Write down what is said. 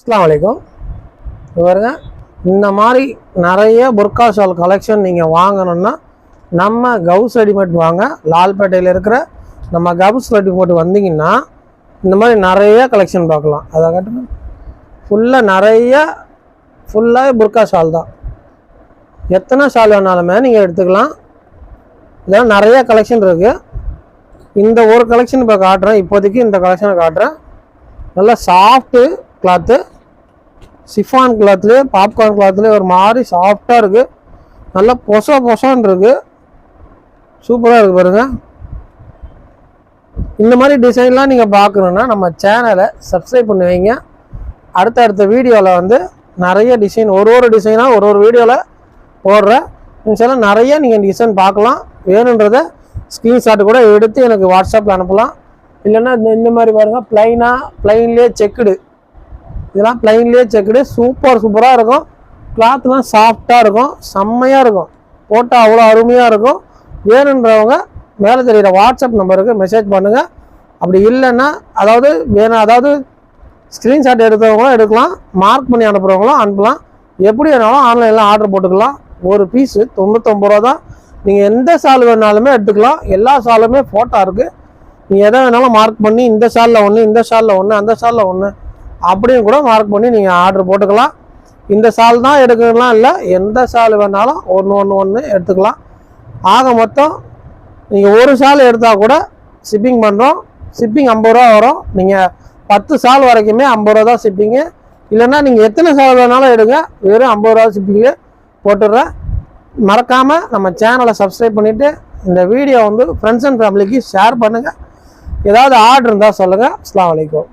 அஸ்லாம் வலைக்கம் பாருங்க இந்த மாதிரி நிறைய புர்கா ஷால் கலெக்ஷன் நீங்கள் வாங்கணும்னா நம்ம கவுஸ் ரெடிமேட் வாங்க லால்பேட்டையில் இருக்கிற நம்ம கவுஸ் ரெடிமேட் வந்தீங்கன்னா இந்த மாதிரி நிறைய கலெக்ஷன் பார்க்கலாம். அதை காட்டுங்க. ஃபுல்லாக நிறைய ஃபுல்லாக புர்கா ஷால் தான். எத்தனை ஷால் வேணாலுமே நீங்கள் எடுத்துக்கலாம். இதெல்லாம் நிறைய கலெக்ஷன் இருக்குது இந்த ஒரு கலெக்ஷன் இப்போ காட்டுறேன். இப்போதைக்கு இந்த கலெக்ஷனை காட்டுறேன். நல்லா சாஃப்ட்டு கிளாத்து சிஃபான் கிளாத்லேயே பாப்கார்ன் கிளாத்லேயே ஒரு மாதிரி சாஃப்டாக இருக்குது நல்லா பொச பொசான் இருக்குது சூப்பராக இருக்குது பாருங்கள் இந்த மாதிரி டிசைன்லாம் நீங்கள் பார்க்கணுன்னா நம்ம சேனலை சப்ஸ்கிரைப் பண்ணி வைங்க. அடுத்தடுத்த வீடியோவில் வந்து நிறைய டிசைன் ஒரு ஒரு டிசைனாக ஒரு ஒரு வீடியோவில் போடுறேன். இன்ஷால்லாம் நிறைய நீங்கள் டிசைன் பார்க்கலாம். வேணுன்றத ஸ்க்ரீன்ஷாட் கூட எடுத்து எனக்கு வாட்ஸ்அப்பில் அனுப்பலாம். இல்லைன்னா இந்த இந்த மாதிரி பாருங்கள் ப்ளைனாக ப்ளைன்லேயே செக்குடு இதெல்லாம் பிளைன்லேயே செக்குடு சூப்பர் சூப்பராக இருக்கும். கிளாத்லாம் சாஃப்டாக இருக்கும். செம்மையாக இருக்கும். போட்டால் அவ்வளோ அருமையாக இருக்கும். வேணுன்றவங்க மேலே தெரிகிற வாட்ஸ்அப் நம்பருக்கு மெசேஜ் பண்ணுங்கள் அப்படி இல்லைன்னா அதாவது வேணும் அதாவது ஸ்க்ரீன்ஷாட் எடுத்தவங்களும் எடுக்கலாம். மார்க் பண்ணி அனுப்புகிறவங்களும் அனுப்பலாம். எப்படி வேணாலும் ஆன்லைனில் ஆர்டர் போட்டுக்கலாம். ஒரு பீஸு தொண்ணூத்தொம்பது ரூபா தான். நீங்கள் எந்த சால் வேணாலுமே எடுத்துக்கலாம். எல்லா சாலுமே ஃபோட்டோ இருக்குது நீங்கள் எதை வேணாலும் மார்க் பண்ணி இந்த ஷாலில் ஒன்று இந்த ஷாலில் ஒன்று அந்த சாலில் ஒன்று அப்படின்னு கூட மார்க் பண்ணி நீங்கள் ஆர்டர் போட்டுக்கலாம். இந்த சால் தான் எடுக்கலாம் இல்லை. எந்த ஷால் வேணாலும் ஒன்று ஒன்று ஒன்று எடுத்துக்கலாம். ஆக மொத்தம் நீங்கள் ஒரு சால் எடுத்தால் கூட ஷிப்பிங் பண்ணுறோம் ஷிப்பிங் ஐம்பது ரூபா வரும். நீங்கள் பத்து சால் வரைக்குமே ஐம்பது ரூபா தான் ஷிப்பிங்கு இல்லைன்னா நீங்கள் எத்தனை சால் வேணாலும் எடுங்க. வெறும் ஐம்பது ரூபா ஷிப்பிங்கு போட்டுடுறேன். மறக்காமல் நம்ம சேனலை சப்ஸ்கிரைப் பண்ணிவிட்டு இந்த வீடியோ வந்து ஃப்ரெண்ட்ஸ் அண்ட் ஃபேமிலிக்கு ஷேர் பண்ணுங்கள் ஏதாவது ஆர்டர் இருந்தால் சொல்லுங்கள் அஸ்லாம் வலைக்கம்.